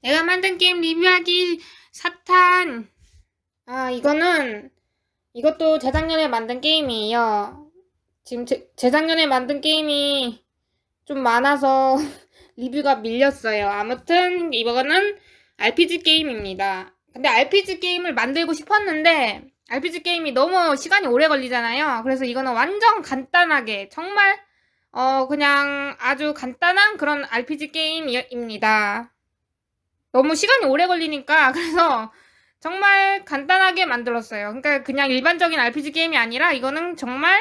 내가 만든 게임 리뷰하기 사탄. 아, 이거는, 이것도 재작년에 만든 게임이에요. 지금 제, 재작년에 만든 게임이 좀 많아서 리뷰가 밀렸어요. 아무튼, 이거는 RPG 게임입니다. 근데 RPG 게임을 만들고 싶었는데, RPG 게임이 너무 시간이 오래 걸리잖아요. 그래서 이거는 완전 간단하게, 정말, 어, 그냥 아주 간단한 그런 RPG 게임입니다. 너무 시간이 오래 걸리니까, 그래서 정말 간단하게 만들었어요. 그러니까 그냥 일반적인 RPG 게임이 아니라 이거는 정말,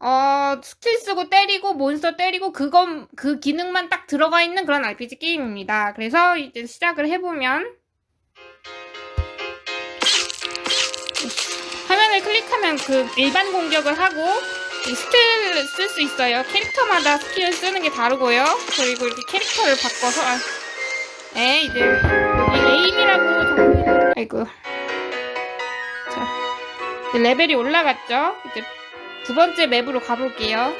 어, 스킬 쓰고 때리고, 몬스터 때리고, 그건, 그 기능만 딱 들어가 있는 그런 RPG 게임입니다. 그래서 이제 시작을 해보면, 화면을 클릭하면 그 일반 공격을 하고 이 스킬을 쓸 수 있어요. 캐릭터마다 스킬을 쓰는 게 다르고요. 그리고 이렇게 캐릭터를 바꿔서 아, 네 이제 여기 에임이라고 적혀있는 아이고 자 이제 레벨이 올라갔죠. 이제 두 번째 맵으로 가볼게요.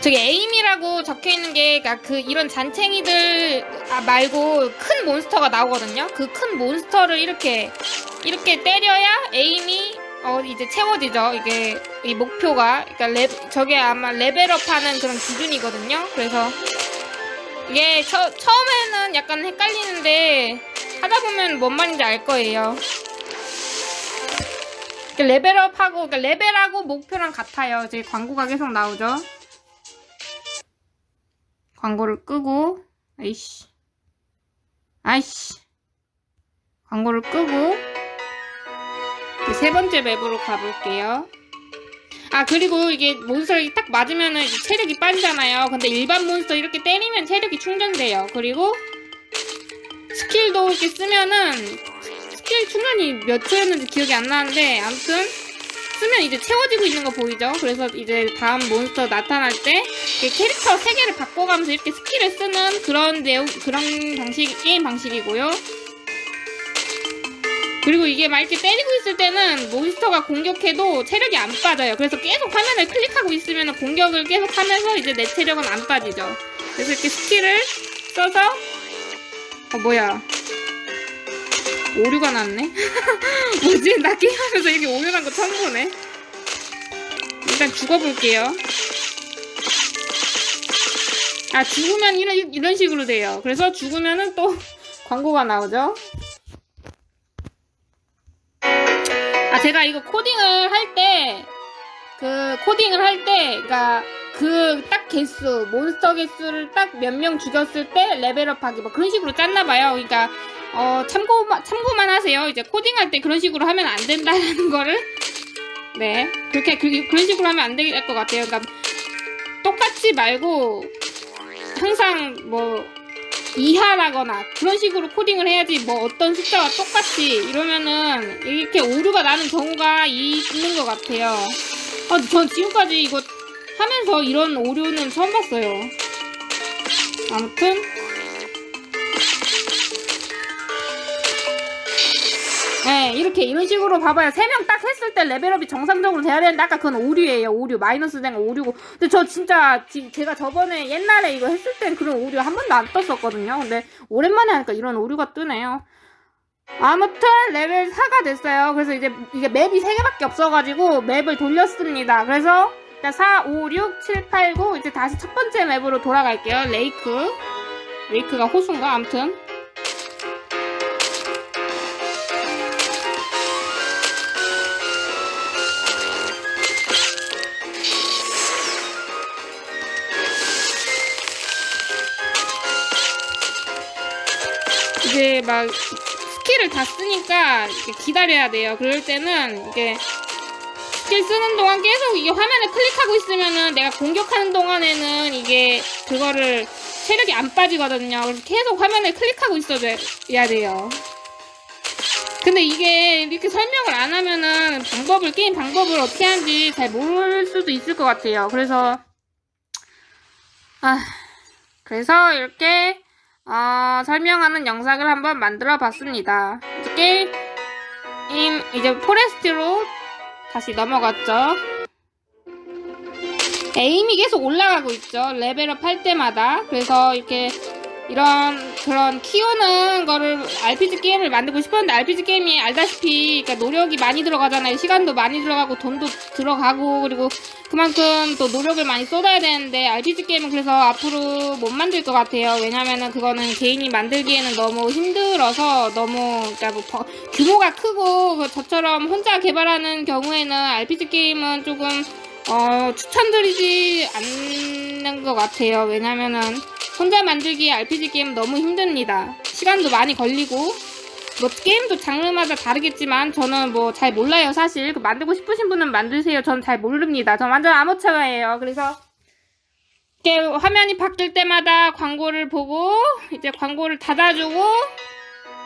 저기 에임이라고 적혀 있는 게, 그니까 그 이런 잔챙이들 아, 말고 큰 몬스터가 나오거든요. 그 큰 몬스터를 이렇게 이렇게 때려야 에임이 어 이제 채워지죠. 이게 이 목표가 그러니까 레, 저게 아마 레벨업 하는 그런 기준이거든요. 그래서 이게 처, 처음에는 약간 헷갈리는데 하다 보면 뭔 말인지 알 거예요. 레벨업하고 그러니까 레벨하고 목표랑 같아요. 이제 광고가 계속 나오죠. 광고를 끄고 아이씨 아이씨 광고를 끄고 세 번째 맵으로 가볼게요 아 그리고 이게 몬스터를 딱 맞으면은 체력이 빠지잖아요 근데 일반 몬스터 이렇게 때리면 체력이 충전돼요 그리고 스킬도 이렇게 쓰면은 스킬 충전이 몇 초였는지 기억이 안 나는데 아무튼 쓰면 이제 채워지고 있는 거 보이죠? 그래서 이제 다음 몬스터 나타날 때 캐릭터 3개를 바꿔가면서 이렇게 스킬을 쓰는 그런 내용, 그런 방식, 게임 방식이고요. 그리고 이게 막 이렇게 때리고 있을 때는 몬스터가 공격해도 체력이 안 빠져요. 그래서 계속 화면을 클릭하고 있으면 공격을 계속 하면서 이제 내 체력은 안 빠지죠. 그래서 이렇게 스킬을 써서, 어, 뭐야. 오류가 났네? 뭐지? 나 게임하면서 이렇게 오류 난 거 처음 보네. 일단 죽어볼게요. 아, 죽으면 이런, 이런 식으로 돼요. 그래서 죽으면은 또 광고가 나오죠. 아, 제가 이거 코딩을 할 때, 그, 코딩을 할 때, 그니까, 그, 딱 개수, 몬스터 개수를 딱 몇 명 죽였을 때 레벨업 하기, 뭐 그런 식으로 짰나 봐요. 그니까, 어, 참고만, 참고만 하세요. 이제 코딩할 때 그런 식으로 하면 안 된다는 거를. 네. 그렇게, 그, 그런 식으로 하면 안 될 것 같아요. 그니까, 똑같이 말고, 항상 뭐, 이하라거나, 그런 식으로 코딩을 해야지, 뭐, 어떤 숫자와 똑같이, 이러면은, 이렇게 오류가 나는 경우가 있는 것 같아요. 아, 전 지금까지 이거 하면서 이런 오류는 처음 봤어요. 아무튼, 네, 이렇게 이런 식으로 봐봐요. 세 명 딱 했을 때 레벨업이 정상적으로 돼야 되는데 아까 그건 오류예요. 오류. 마이너스 된 거 오류고. 근데 저 진짜 지, 제가 저번에 옛날에 이거 했을 땐 그런 오류 한 번도 안 떴었거든요. 근데 오랜만에 하니까 이런 오류가 뜨네요. 아무튼 레벨 4가 됐어요. 그래서 이제 이게 맵이 3개밖에 없어가지고 맵을 돌렸습니다. 그래서 4, 5, 6, 7, 8, 9 이제 다시 첫 번째 맵으로 돌아갈게요. 레이크. 레이크가 호수인가? 아무튼. 막 스킬을 다 쓰니까 기다려야 돼요. 그럴 때는 이게 스킬 쓰는 동안 계속 이게 화면을 클릭하고 있으면은 내가 공격하는 동안에는 이게 그거를 체력이 안 빠지거든요. 그래서 계속 화면을 클릭하고 있어야 돼요. 근데 이게 이렇게 설명을 안 하면은 방법을, 게임 방법을 어떻게 하는지 잘 모를 수도 있을 것 같아요. 그래서, 아, 그래서 이렇게 어, 설명하는 영상을 한번 만들어 봤습니다. 게임, 이제 포레스트로 다시 넘어갔죠. 에임이 계속 올라가고 있죠. 레벨업 할 때마다. 그래서 이렇게 이런 그런 키우는 거를 RPG 게임을 만들고 싶었는데 RPG 게임이 알다시피 그러니까 노력이 많이 들어가잖아요. 시간도 많이 들어가고 돈도 들어가고 그리고 그만큼 또 노력을 많이 쏟아야 되는데 RPG 게임은 그래서 앞으로 못 만들 것 같아요. 왜냐면은 그거는 개인이 만들기에는 너무 힘들어서 너무 그러니까 뭐 버- 규모가 크고 그 저처럼 혼자 개발하는 경우에는 RPG 게임은 조금 어, 추천드리지 않는 것 같아요. 왜냐면은 혼자 만들기 RPG 게임 너무 힘듭니다. 시간도 많이 걸리고 뭐 게임도 장르마다 다르겠지만 저는 뭐 잘 몰라요 사실 그 만들고 싶으신 분은 만드세요. 전 잘 모릅니다. 전 완전 아무차가예요. 그래서 이렇게 화면이 바뀔 때마다 광고를 보고 이제 광고를 닫아주고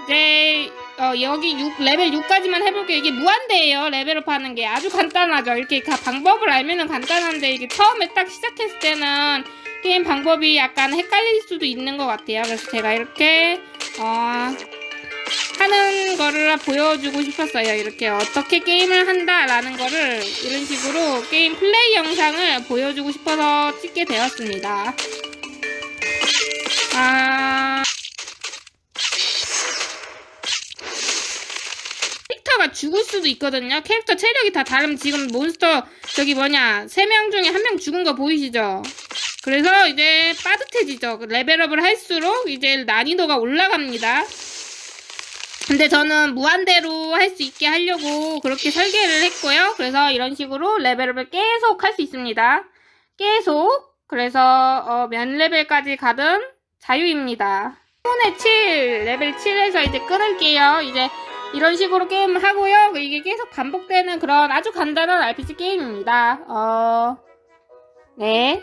이제 어, 여기 6, 레벨 6까지만 해볼게요. 이게 무한대예요. 레벨업 하는 게 아주 간단하죠. 이렇게 가- 방법을 알면은 간단한데 이게 처음에 딱 시작했을 때는 게임 방법이 약간 헷갈릴 수도 있는 것 같아요. 그래서 제가 이렇게 어, 하는 거를 보여주고 싶었어요. 이렇게 어떻게 게임을 한다라는 거를 이런 식으로 게임 플레이 영상을 보여주고 싶어서 찍게 되었습니다. 아... 캐릭터가 죽을 수도 있거든요. 캐릭터 체력이 다 다르면 지금 몬스터 저기 뭐냐 세 명 중에 한 명 죽은 거 보이시죠? 그래서 이제 빠듯해지죠. 레벨업을 할수록 이제 난이도가 올라갑니다. 근데 저는 무한대로 할 수 있게 하려고 그렇게 설계를 했고요. 그래서 이런 식으로 레벨업을 계속 할 수 있습니다. 계속. 그래서 어, 몇 레벨까지 가든 자유입니다. 1에 7, 레벨 7에서 이제 끊을게요. 이제 이런 식으로 게임을 하고요. 이게 계속 반복되는 그런 아주 간단한 RPG 게임입니다. 어, 네.